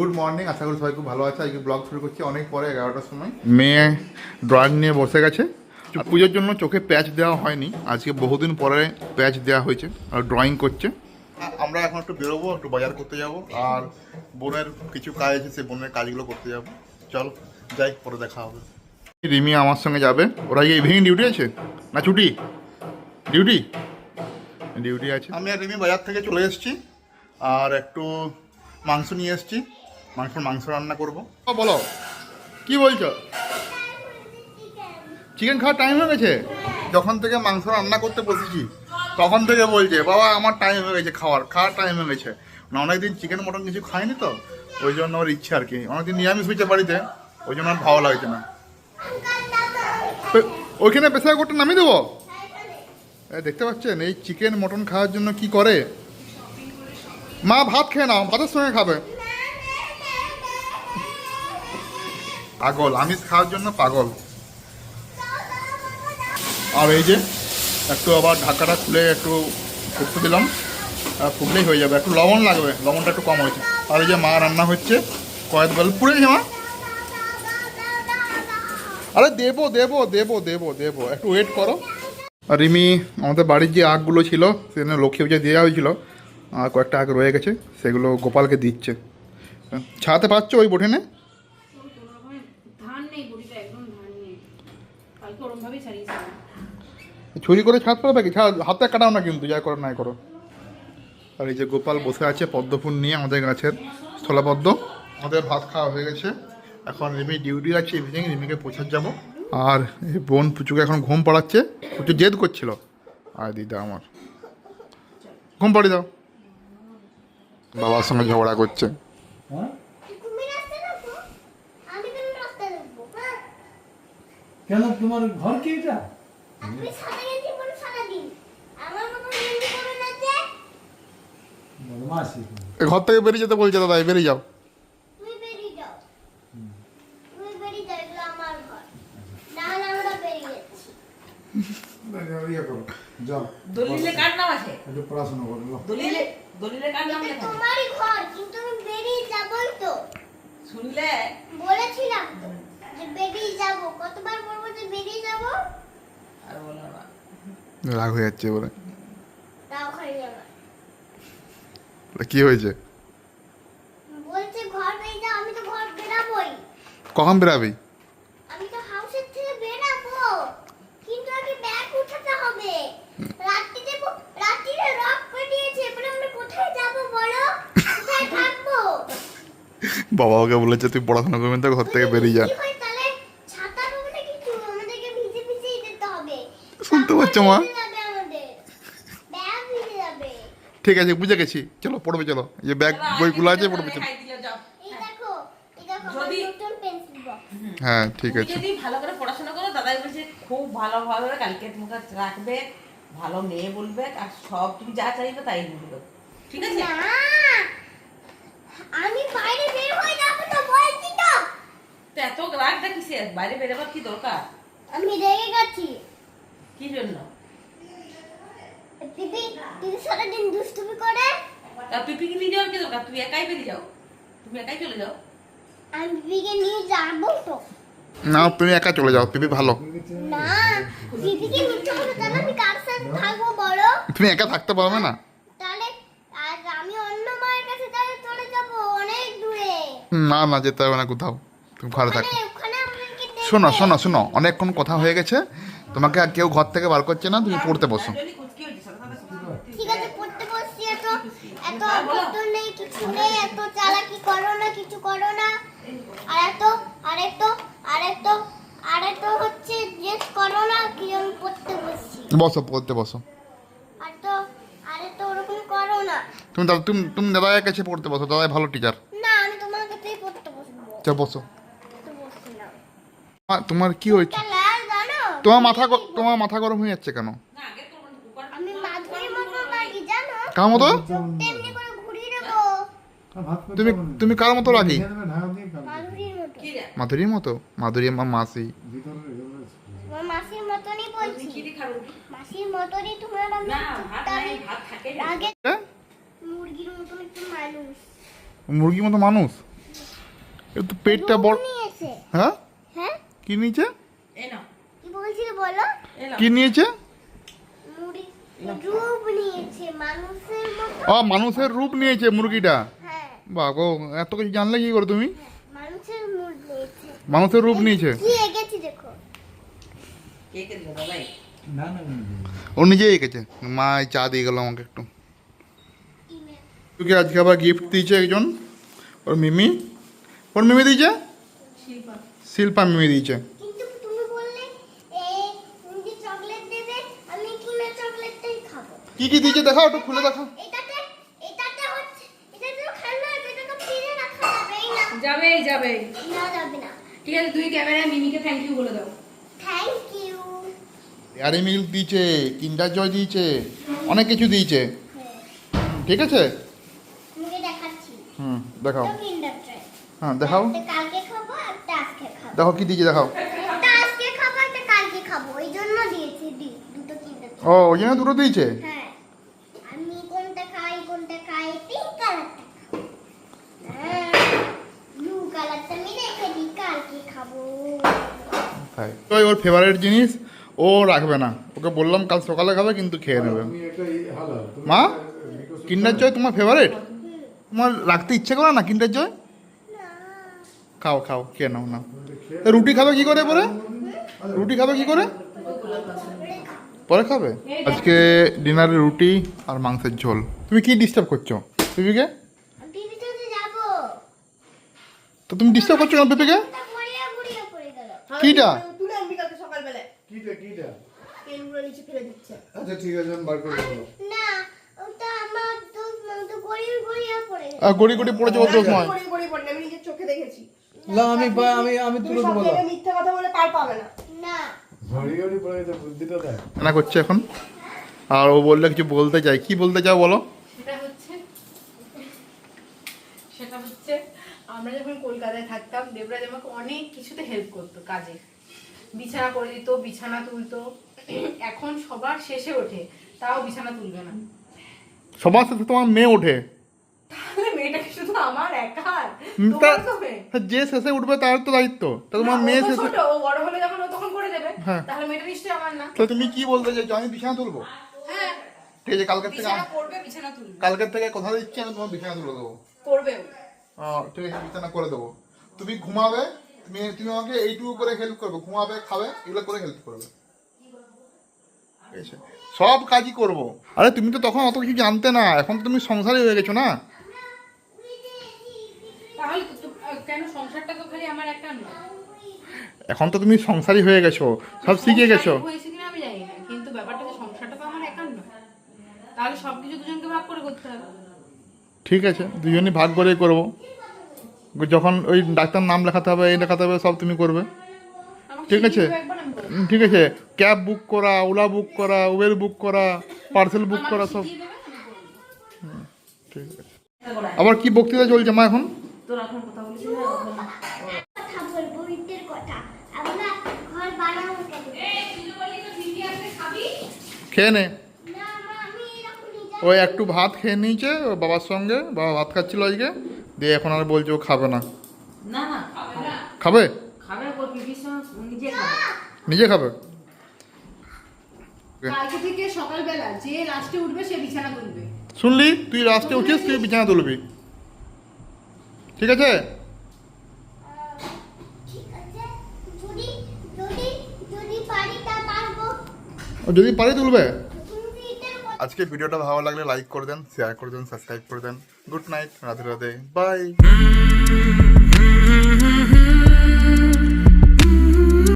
Good morning আশা করি সবাই খুব ভালো আছে। আজকে ব্লগ শুরু করছি অনেক পরে এগারোটার সময়। মেয়ে ড্রয়িং নিয়ে বসে গেছে। পুজোর জন্য চোখে প্যাচ দেওয়া হয়নি। আজকে বহুদিন পরে প্যাচ দেওয়া হয়েছে আর ড্রয়িং করছে। আমরা এখন একটু বেরোবো একটু বাজার করতে যাব। আর বোনের কিছু কাজ আছে সেই বোনের কাজগুলো করতে যাব। চল যাই পরে দেখা হবে। রিমি আমার সঙ্গে যাবে। ওরা কি ইভিনিং ডিউটি আছে? না ছুটি? ডিউটি ডিউটি আছে। আমি আর রিমি বাজার থেকে চলে এসেছি। আর একটু মাংস নিয়ে এসেছি। মাংস মাংস রান্না করব। বলো। কি বলছো? চিকেন খাওয়ার টাইম হয়ে গেছে? যখন থেকে মাংস রান্না করতে বসেছি, তখন থেকে বলছে, বাবা, আমার টাইম হয়ে গেছে খাওয়ার খাওয়ার টাইম হয়ে গেছে। না অনেকদিন চিকেন মটন কিছু খাইনি তো, ওই জন্য ওর ইচ্ছে আর কি। অনেকদিন নিরামিষ হয়েছে বাড়িতে, ওই জন্য আর ভালো লাগছে না। ওইখানে প্রেসার কুকারটা নামিয়ে দেবো? দেখতে পাচ্ছেন, এই চিকেন মটন খাওয়ার জন্য কি করে? মা, ভাত খেয়ে নাও, ভাতের সঙ্গে খাবে। পাগল, আমিষ খাওয়ার জন্য পাগল। আর এই যে, একটু আবার ঢাকাটা খুলে একটু ফুটতে দিলাম। ফুটলেই হয়ে যাবে, একটু লবণ লাগবে, লবণটা একটু কম হয়েছে। আর এই যে মা রান্না হচ্ছে, কয়েক বেল, পুড়ে গেছে মা। আরে দেবো দেবো দেবো দেবো দেবো, একটু ওয়েট করো। আর রিমি, আমাদের বাড়ির যে আগগুলো ছিল, সেখানে লক্ষ্মী পূজা দেওয়া হয়েছিল, আর কয়েকটা আগ রয়ে গেছে, সেগুলো গোপালকে দিচ্ছে। ছাড়াতে পারছ ওই বোঠেনে? ছুরি করে ছাড়তে পারবে কি? ছাড় হাতে কাটাও না কিন্তু যা করো নাই করো। আর এই যে গোপাল বসে আছে পদ্ম ফুল নিয়ে আমাদের গাছের স্থলপদ্ম। আমাদের ভাত খাওয়া হয়ে গেছে। এখন রিমি ডিউটি আছে ইভিনিং রিমিকে পৌঁছার যাব আর এই বোন পুচুকে এখন ঘুম পাড়াচ্ছে। পুচু জেদ করছিল। আর দিদা আমার। ঘুম পাড়ি দাও। বাবার সঙ্গে ঝগড়া করছে। হ্যাঁ? কেন তোমার ঘর কি এটা আপনি সাদা গেঞ্জি পরে সারাদিন আমার মতো গেঞ্জি পরে না যে বদমাসি এ ঘর থেকে বেরিয়ে যেতে বলছে দাদা এই বেরিয়ে যাও। ইয়ে দলিলে কার নাম আছে? একটু পড়াশোনা করো দলিলে দলিলে কার নাম লেখা তোমারই ঘর কিন্তু আমি বেরিয়ে যাবই তো। শুনলে? বলেছিলাম তো যে বেরিয়ে যাব। কতবার বলব যে বেরিয়ে যাব? আর বলো না। রাগ হয়ে যাচ্ছে বলে তা ওখানে যাবে বলে, কি হয়েছে? কখন বেরাবি? বাবা ওকে বলেছে তুই পড়াশোনা করবেন তো ঘর থেকে বেরিয়ে যা। শুনতে পাচ্ছ তাহলে ছাতা পাবো না কিছু আমাদেরকে ভিজে ভিজেই যেতে হবে শুনতে তারপর পাচ্ছ, মা? ভিজে যাবে আমাদের ব্যাগ ভিজে যাবে ঠিক আছে বুঝে গেছি। চলো পড়বে চলো। যে ব্যাগ বইগুলো আছে পড়বে চলো। হ্যাঁ ঠিক আছে। যদি ভালো করে পড়াশোনা করো দাদাই বলছে খুব ভালোভাবে কালকে তোমাকে রাখবে ভালো মেয়ে বলবে আর সব তুমি যা চাইবে তাই বলবে। ঠিক আছে? আমি বাইরে বের হয়ে যাব তো বলছি তো। তো এত রাগটা কিসের বাইরে বেরোবার কি দরকার? আমি রেগে গেছি। কি জন্য? দিদি সারাদিন দুষ্টুমি করে? তা পিপিকে নিয়ে যাওয়ার কি দরকার? তুমি একাই বেরিয়ে যাও। তুমি একাই চলে যাও। আমি দিদিকে নিয়ে যাব তো। না তুমি একা চলে যাও তুমি ভালো। না দিদিকে নিতে হবে তাহলে আমি কার সাথে থাকব বলো? তুমি একা থাকতে পারবে না। তাহলে আর আমি অন্য মায়ের কাছে তাহলে চলে যাব অনেক দূরে। না না যেতে হবে না কোথাও। তুমি ঘরে থাকো। শোনো শোনো শোনো অনেকক্ষণ কথা হয়ে গেছে। তোমাকে আর কেউ ঘর থেকে বার করছে না তুমি পড়তে বসো যদি কুচকি হয়েছে সাথে সাথে কুচকি ঠিক আছে পড়তে বসছি এত এত অভদ্র নেই কিছু নেই এত চালাকি করো না কিছু করো না। আর এত আর এত আর এত আর এত হচ্ছে জেদ করো না কি আমি পড়তে বসছি। বসো পড়তে বসো। আর তো আর তো ওরকম করো না। তুমি দাদা তুমি তুমি দাদার কাছে পড়তে বসো দাদাই ভালো টিচার না আমি তোমার কাছেই পড়তে বসবো। চল বসো। তো বসছি না। আ, তোমার কি হয়েছে? জানো? তোমার মাথা তোমার মাথা গরম হয়ে যাচ্ছে কেন? কার। মতো তেমনি করে ঘুরিয়ে দেবো আর ভাত করতে তুমি তুমি কার মতো কাল মাধুরীর মতো। মাধুরী আমার মাসি? মুরগির মতো মানুষ? এ তো পেটটা বড় হ্যাঁ? হ্যাঁ? কি নিয়েছে? কি বলছিলে বলো? এই নাও। কি নিয়েছে? মুড়ি রূপ নিয়েছে মানুষের মতো। ও মানুষের রূপ নিয়েছে মুরগিটা। গো এত কিছু জানলে কি করে তুমি? মানুষের রূপ নিয়েছে। ও নিজেই এঁকেছে। মা চা দিয়ে গেল আমাকে একটু। তোকে আজকে আবার গিফট দিয়েছে একজন। ওর মিমি। ওর মিমি দিয়েছে? শিল্পা। মিমি দিয়েছে। কি কি দিয়েছে? দেখাও একটু খুলে দেখাও। যাবে না যাবে না। ঠিক আছে তুই ক্যামেরায় মিমিকে থ্যাংক ইউ বলে দাও। থ্যাংক ইউ এয়ারি মিল্ক দিয়েছে কিন্ডার জয় দিয়েছে অনেক কিছু দিয়েছে। ঠিক আছে? হুম দেখাও। হ্যাঁ দেখাও। একটা কালকে খাব একটা আজকে খাব। দেখো কি দিয়েছে দেখাও। ও ওই জন্য দুটো দিয়েছে হ্যাঁ আমি কোনটা খাই কোনটা খাই পিঙ্ক কালারটা হ্যাঁ ব্লু কালারটা আমি রেখে দিই কালকে খাব তাই ওর ফেভারিট জিনিস। ও রাখবে না। ওকে বললাম কাল সকালে খাবে কিন্তু খেয়ে নেবে। মা কিন্ডার জয় তোমার ফেভারিট তোমার রাখতে ইচ্ছে করে না কিন্ডার জয়? খাও খাও খেয়ে নাও না তা রুটি খাবে কি করে পরে? রুটি খাবে কি করে? পরে খাবে? আজকে ডিনারে রুটি আর মাংসের ঝোল। তুমি কি ডিস্টার্ব করছ পিপিকে? তো তুমি ডিস্টার্ব করছ কেন পিপিকে? কিটা তুলে আনবি কালকে সকালবেলায় কিটা কিটা? পেনগুলো নিচে ফেলে দিচ্ছে। আচ্ছা ঠিক আছে আমি বার করে দেবো না ওটা আমার তো তো গড়িয়া গড়িয়া পড়ে আহ, গড়ি গড়ি পড়েছে কত সময় গড়ি গড়ি পড়লে আমি নিজের চোখে দেখেছি। না আমি আমি আমি তুলে দেবো জায়গায় মিথ্যা কথা বলে পার পাবে না। না। ঘড়ি ঘড়ি পড়ে গেছে বুদ্ধিটা দেয় না করছে এখন? আর ও বললে কিছু বলতে চাই কি বলতে চাও বলো? সেটা হচ্ছে সেটা হচ্ছে আমরা যখন কলকাতায় থাকতাম দেবরাজ আমাকে অনেক কিছুতে হেল্প করতো কাজে। বিছানা করে দিত বিছানা তুলতো। এখন সবার শেষে ওঠে তাও বিছানা তুলবে না। সবার তোমার মেয়ে ওঠে। তাহলে শুধু আমার একার যে শেষে উঠবে তার তো দায়িত্ব। তা তোমার মেয়ে শেষে বড় হলে যখন ও তখন করে দেবে। তাহলে মেয়েটা নিশ্চয়ই আমার না। তো তুমি কি বলতে চাইছো? আমি বিছানা তুলবো? হ্যাঁ। ঠিক আছে কালকের থেকে বিছানা তুলবে। কালকের থেকে কথা দিচ্ছি আমি তোমার বিছানা তুলে দেবো। করবে ঠিক আছে বিছানা করে দেবো। তুমি ঘুমাবে তুমি তুমি আমাকে এইটুকু করে হেল্প করবে ঘুমাবে খাবে এগুলো করে হেল্প করবে। সব কাজই করব। আরে তুমি তো তখন অত কিছু জানতে না এখন তো তুমি সংসারই হয়ে গেছো না? এখন তো তুমি সংসারই হয়ে গেছো সব শিখে গেছো। সংসারই হয়েছে কিনা আমি জানি না কিন্তু ব্যাপারটা সংসারটা তো আমার একার নয়। তাহলে সবকিছু দুজনকে ভাগ করে করতে হবে। ঠিক আছে দুজনই ভাগ করে করব। যখন ওই ডাক্তার নাম লেখাতে হবে এই লেখাতে হবে সব তুমি করবে। ঠিক আছে? ঠিক আছে। ক্যাব বুক করা ওলা বুক করা উবের বুক করা পার্সেল বুক করা সব। ঠিক আছে। আবার কি বক্তৃতা চলছে মা এখন? তোর এখন কথা বলিস না এখন কথা বলব ঈদের কথা আমরা ঘর বানাবো কেন খেয়ে নে। না মা আমি এরকম নিজে ওই একটু ভাত খেয়ে নিয়েছে ওর বাবার সঙ্গে বাবা ভাত খাচ্ছিল আজকে। দিয়ে এখন আর বলছে ও খাবে না। না না খাবে নিজে খাবে? নিজে খাবে? কালকে থেকে সকালবেলা যে লাস্টে উঠবে সে বিছানা তুলবে। শুনলি? তুই রাস্তে উঠিস তুই বিছানা তুলবি। ঠিক আছে? যদি যদি যদি পারি তা পারব ও যদি পারি তুলবে আজকে ভিডিওটা ভালো লাগলে লাইক করে দেন শেয়ার করে দেন সাবস্ক্রাইব করে দেন। Good night Radhe Radhe bye